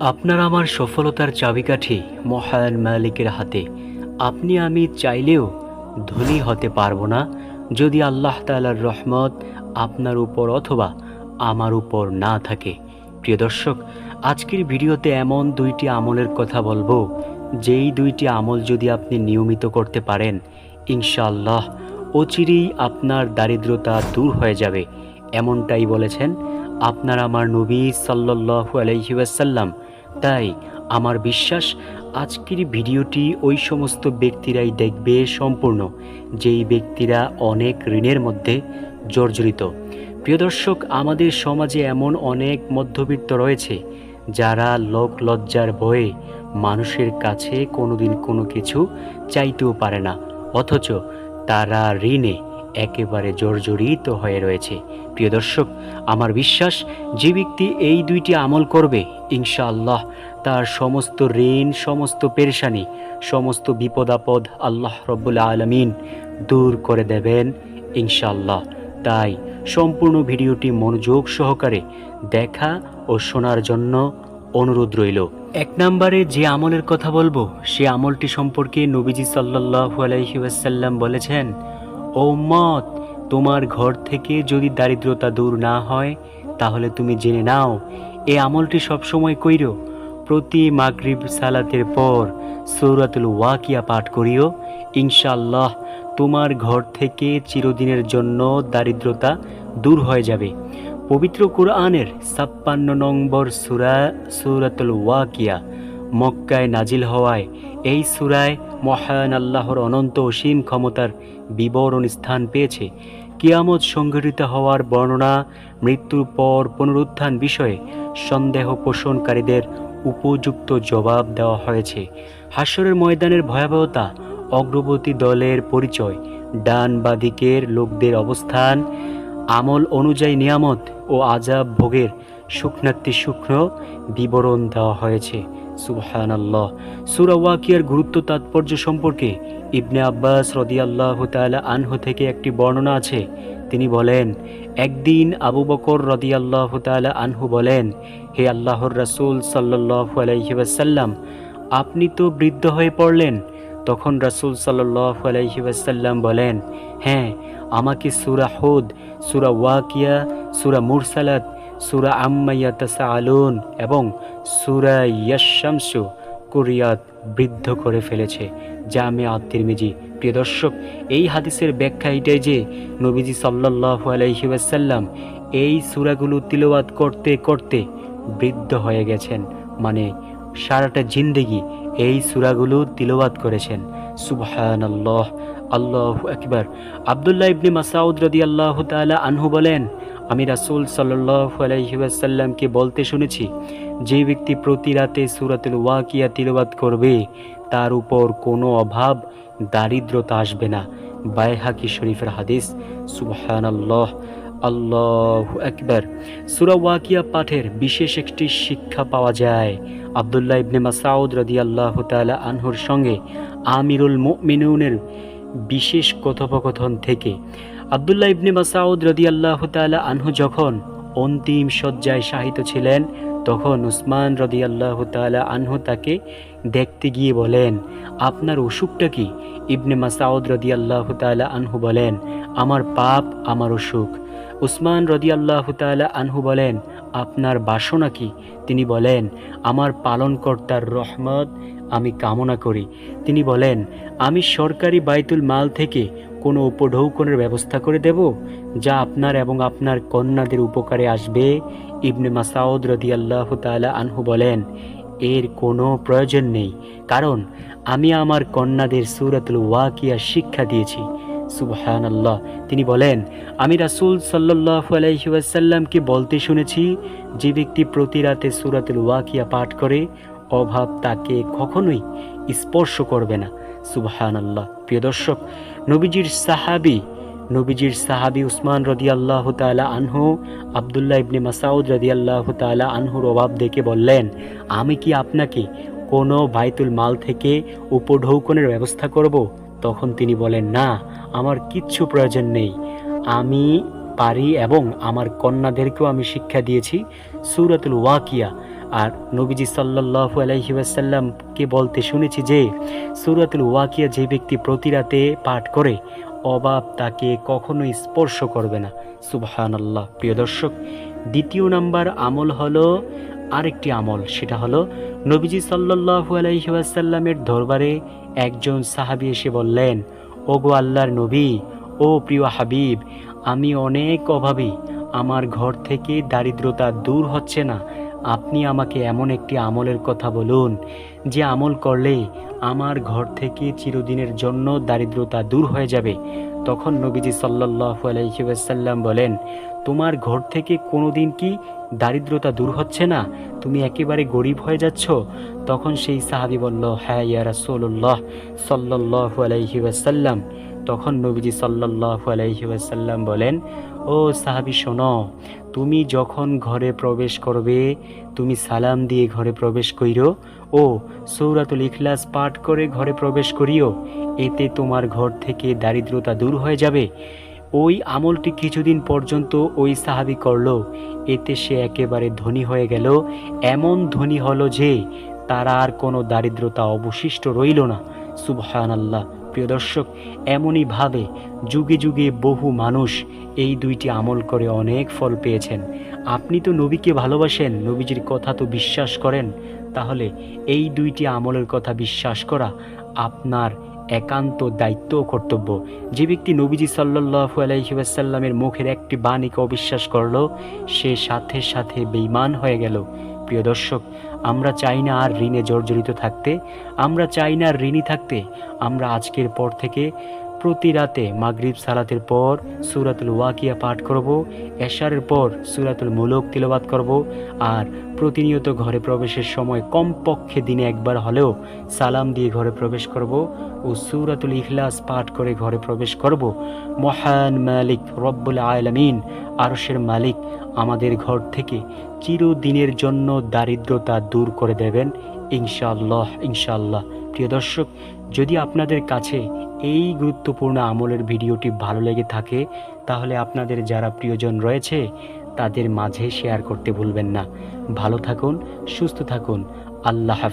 আপনার আমার সফলতার চাবিকাঠি মহান মালিকের হাতে। আপনি আমি চাইলেও ধনী হতে পারব না। যদি আল্লাহ তাআলার রহমত আপনার উপর অথবা আমার উপর না থাকে। প্রিয় দর্শক, আজকের ভিডিওতে এমন দুইটি আমলের কথা বলব। যেই দুইটি আমল যদি আপনি নিয়মিত করতে পারেন, ইনশাআল্লাহ অচিরেই আপনার দারিদ্রতা দূর হয়ে যাবে। এমনটাই বলেছেন, আপনার আমার নবী সাল্লাল্লাহু আলাইহি ওয়াসাল্লাম। তাই আমার বিশ্বাস, আজকের ভিডিওটি ওই সমস্ত ব্যক্তিরাই দেখবে সম্পূর্ণ, যেই ব্যক্তিরা অনেক ঋণের মধ্যে জর্জরিত। প্রিয় দর্শক, আমাদের সমাজে এমন অনেক মধ্যবিত্ত রয়েছে, যারা লোক লজ্জার ভয়ে মানুষের কাছে কোনোদিন কোনো কিছু চাইতেও পারে না। অথচ তারা ঋণে একেবারে জর্জরিত হয়ে রয়েছে। প্রিয় দর্শক, আমার বিশ্বাস যে ব্যক্তি এই দুইটি আমল করবে, ইনশাআল্লাহ তার সমস্ত ঋণ, সমস্ত পেরেশানি, সমস্ত বিপদ আপদ আল্লাহ রব্বুল আলমিন দূর করে দেবেন, ইনশাআল্লাহ। তাই সম্পূর্ণ ভিডিওটি মনোযোগ সহকারে দেখা ও শোনার জন্য অনুরোধ রইল। এক নম্বরে যে আমলের কথা বলব, সে আমলটি সম্পর্কে নবীজি সাল্লাল্লাহু আলাইহি ওয়াসাল্লাম বলেছেন ও মত, তোমার ঘর থেকে যদি দারিদ্রতা দূর না হয়, তাহলে তুমি জেনে নাও এই আমলটি সবসময় কইরো। প্রতি মাগরিব সালাতের পর সৌরাতুল ওয়াকিয়া পাঠ করিও। ইনশাআল্লাহ, তোমার ঘর থেকে চিরদিনের জন্য দারিদ্রতা দূর হয়ে যাবে। পবিত্র কোরআনের ছাপ্পান্ন নম্বর সুরা সৌরাতুল ওয়াকিয়া। মক্কায় নাজিল হওয়ায় এই সুরায় মহান আল্লাহর অনন্ত অসীম ক্ষমতার বিবরণ স্থান পেয়েছে। কিয়ামত সংঘটিত হওয়ার বর্ণনা মৃত্যুর পর পুনরুত্থান বিষয়ে সন্দেহ পোষণকারীদের উপযুক্ত জবাব দেওয়া হয়েছে। হাস্যরের ময়দানের ভয়াবহতা, অগ্রবর্তী দলের পরিচয়, ডান বা দিকের লোকদের অবস্থান, আমল অনুযায়ী নিয়ামত ও আজাব ভোগের শুকনাত্তি শুকনো বিবরণ দেওয়া হয়েছে। সুবহান আল্লাহ সুরা ওয়াকিয়ার গুরুত্ব তাৎপর্য সম্পর্কে ইবনে আব্বাস রদিয়াল্লাহ তাআলা আনহু থেকে একটি বর্ণনা আছে। তিনি বলেন, একদিন আবু বকর রদিয়াল্লাহ তাআলা আনহু বলেন, হে আল্লাহর রাসূল সাল্লাল্লাহু আলাইহি ওয়াসাল্লাম, আপনি তো বৃদ্ধ হয়ে পড়লেন। তখন রাসূল সাল্লাল্লাহু আলাইহি ওয়াসাল্লাম বলেন হ্যাঁ আমাকে সুরা হুদ, সুরা ওয়াকিয়া, সুরা মুরসালাত সূরা তাসাআলুন এবং সূরা ইয়াশ-শামসু কুরিয়াত বৃদ্ধ করে ফেলেছে। জামে আত-তিরমিজি। প্রিয় দর্শক, এই হাদিসের ব্যাখ্যা এটাই যে নবীজি সাল্লাল্লাহু আলাইহি ওয়াসাল্লাম এই সূরাগুলো তিলাওয়াত করতে করতে বৃদ্ধ হয়ে গেছেন। মানে সারাটা জিন্দেগি এই সূরাগুলো তিলাওয়াত করেছেন। সুবহানাল্লাহ, আল্লাহু আকবার। আব্দুল্লাহ ইবনে মাসউদ আল্লাহ তাআলা আনহু বলেন আমি রাসূল ওয়াসাল্লামকে বলতে শুনেছি, যে ব্যক্তি প্রতি রাতে সুরাতুল ওয়াকিয়া তিলাওয়াত করবে, তার উপর কোনো অভাব, দারিদ্রতা আসবে না। বাইহাকি শরীফের হাদিস, সুবহানাল্লাহ, আল্লাহ একবার সুরা ওয়াকিয়া পাঠের বিশেষ একটি শিক্ষা পাওয়া যায়, আব্দুল্লাহ ইবনে মাসউদ আল্লাহ তাআলা আনহুর সঙ্গে আমিরুল মুমিনুনের বিশেষ কথোপকথন থেকে। আব্দুল্লাহ ইবনে মাসাউদ রদিয়াল্লাহ তাআলা আনহু যখন অন্তিম শয্যায় শাহিত ছিলেন, তখন উসমান রদিয়াল্লাহ তাআলা আনহু তাকে দেখতে গিয়ে বলেন, আপনার অসুখটা কি? ইবনে মাসাউদ রদিয়াল্লাহ তাআলা আনহু বলেন, আমার পাপ, আমার অসুখ। উসমান রদিয়াল্লাহ তাআলা আনহু বলেন, আপনার বাসনা কি? তিনি বলেন, আমার পালনকর্তার রহমত আমি কামনা করি। তিনি বলেন, আমি সরকারি বাইতুল মাল থেকে কোনো উপঢৌকনের ব্যবস্থা করে দেব, যা আপনার এবং আপনার কন্যাদের উপকারে আসবে, ইবনে মাসাউদ রদিয়াল্লাহ তাআলা আনহু বলেন। এর কোনো প্রয়োজন নেই, কারণ আমি আমার কন্যাদের সুরাতুল ওয়াকিয়া শিক্ষা দিয়েছি। সুবহান আল্লাহ তিনি বলেন, আমি রাসূল সাল্লাল্লাহু আলাইহি ওয়াসাল্লামকে বলতে শুনেছি, যে ব্যক্তি প্রতি রাতে সুরাতুল ওয়াকিয়া পাঠ করে, অভাব তাকে কখনোই স্পর্শ করবে না। সুবহান আল্লাহ প্রিয় দর্শক, নবীজির সাহাবি নবীজির সাহাবি উসমান রদি আল্লাহ তাআলা আনহু, আবদুল্লাহ ইবনে মাসাউদ রদিয়াল্লাহ তাআলা আনহুর অভাব দেখে বললেন, আমি কি আপনাকে কোনো বাইতুল মাল থেকে উপঢৌকনের ব্যবস্থা করব? তখন তিনি বলেন, না, আমার কিচ্ছু প্রয়োজন নেই। আমি পারি এবং আমার কন্যাদেরকেও আমি শিক্ষা দিয়েছি সুরাতুল ওয়াকিয়া। আর নবীজি আলাইহি ওয়াসাল্লামকে বলতে শুনেছি যে, সূরাতুল ওয়াকিয়া যে ব্যক্তি প্রতি রাতে পাঠ করে, অবাব তাকে কখনোই স্পর্শ করবে না। সুবহানাল্লাহ। প্রিয় দর্শক, দ্বিতীয় নাম্বার আমল হলো আরেকটি আমল, সেটা হলো নবীজি আলাইহি ওয়াসাল্লামের দরবারে একজন সাহাবি এসে বললেন, ওগো আল্লাহর নবী, ও প্রিয় হাবিব আমি অনেক অভাবী। আমার ঘর থেকে দারিদ্রতা দূর হচ্ছে না। আপনি আমাকে এমন একটি আমলের কথা বলুন, যে আমল করলে আমার ঘর থেকে চিরদিনের জন্য দারিদ্রতা দূর হয়ে যাবে। তখন নবীজি সাল্লাল্লাহু আলাইহি ওয়াসাল্লাম বলেন, তোমার ঘর থেকে কোনোদিন কি দারিদ্রতা দূর হচ্ছে না? তুমি একেবারে গরিব হয়ে যাচ্ছ? তখন সেই সাহাবী বলল হ্যাঁ ইয়া রাসূলুল্লাহ সাল্লাল্লাহু আলাইহি ওয়াসাল্লাম। তখন নবীজি সাল্লাল্লাহু আলাইহি ওয়াসাল্লাম বলেন, ও সাহাবী, শোনো, তুমি যখন ঘরে প্রবেশ করবে, তুমি সালাম দিয়ে ঘরে প্রবেশ কইরো ও, সৌরাতুল ইখলাস পাঠ করে ঘরে প্রবেশ করিও। এতে তোমার ঘর থেকে দারিদ্রতা দূর হয়ে যাবে। ওই আমলটি কিছুদিন পর্যন্ত ওই সাহাবি করল। এতে সে একেবারে ধনী হয়ে গেল। এমন ধনী হলো যে, তার আর কোনো দারিদ্রতা অবশিষ্ট রইল না। সুবহান আল্লাহ প্রিয় দর্শক, এমনই ভাবে যুগে যুগে বহু মানুষ এই দুইটি আমল করে অনেক ফল পেয়েছেন। আপনি তো নবীকে ভালোবাসেন, নবীজির কথা তো বিশ্বাস করেন। তাহলে এই দুইটি আমলের কথা বিশ্বাস করা আপনার একান্ত দায়িত্ব ও কর্তব্য। যে ব্যক্তি নবীজি সাল্লাল্লাহু আলাইহি ওয়াসাল্লামের মুখের একটি বাণীকে অবিশ্বাস করল, সে সাথে সাথে বেঈমান হয়ে গেল। প্রিয় দর্শক আমরা চাই না আর ঋণে জর্জরিত থাকতে, আমরা চাই না আর ঋণী থাকতে, আমরা আজকের পর থেকে প্রতি রাতে মাগরিব সালাতের পর সুরাতুল ওয়াকিয়া পাঠ করব, এশারের পর সুরাতুল মুলক তিলবাত করব আর প্রতিনিয়ত ঘরে প্রবেশের সময় কমপক্ষে দিনে একবার হলেও সালাম দিয়ে ঘরে প্রবেশ করব ও সুরাতুল ইখলাস পাঠ করে ঘরে প্রবেশ করব। মহান মালিক রব্বুল আলমিন, আরশের মালিক আমাদের ঘর থেকে চিরদিনের জন্য দারিদ্রতা দূর করে দেবেন। ইনশাআল্লাহ ইনশাল্লাহ প্রিয় দর্শক, যদি আপনাদের কাছে এই গুরুত্বপূর্ণ আমলের ভিডিওটি ভালো লেগে থাকে, তাহলে আপনাদের যারা প্রিয়জন রয়েছে, তাদের মাঝে শেয়ার করতে ভুলবেন না। ভালো থাকুন, সুস্থ থাকুন। আল্লাহ